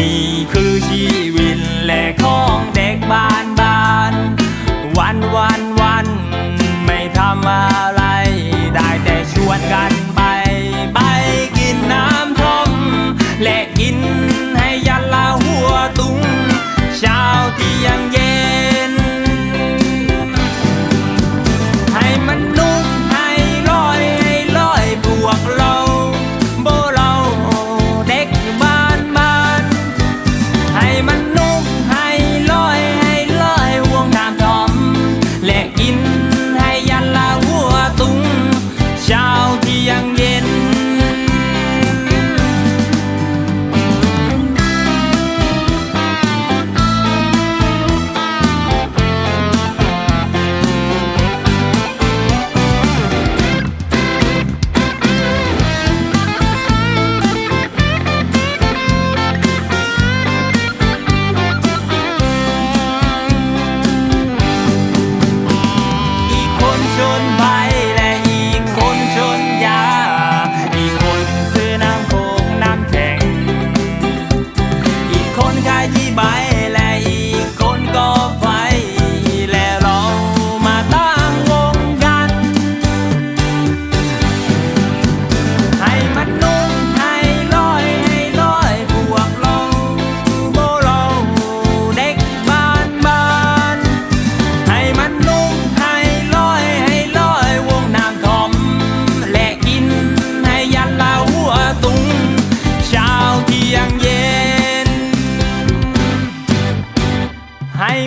นี่คือชีวิตและของเด็กบ้านบ้าน วันวันวันไม่ทำอะไร ได้แต่ชวนกันไป ไปกินน้ำท่อมและกิน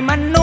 มันนุ่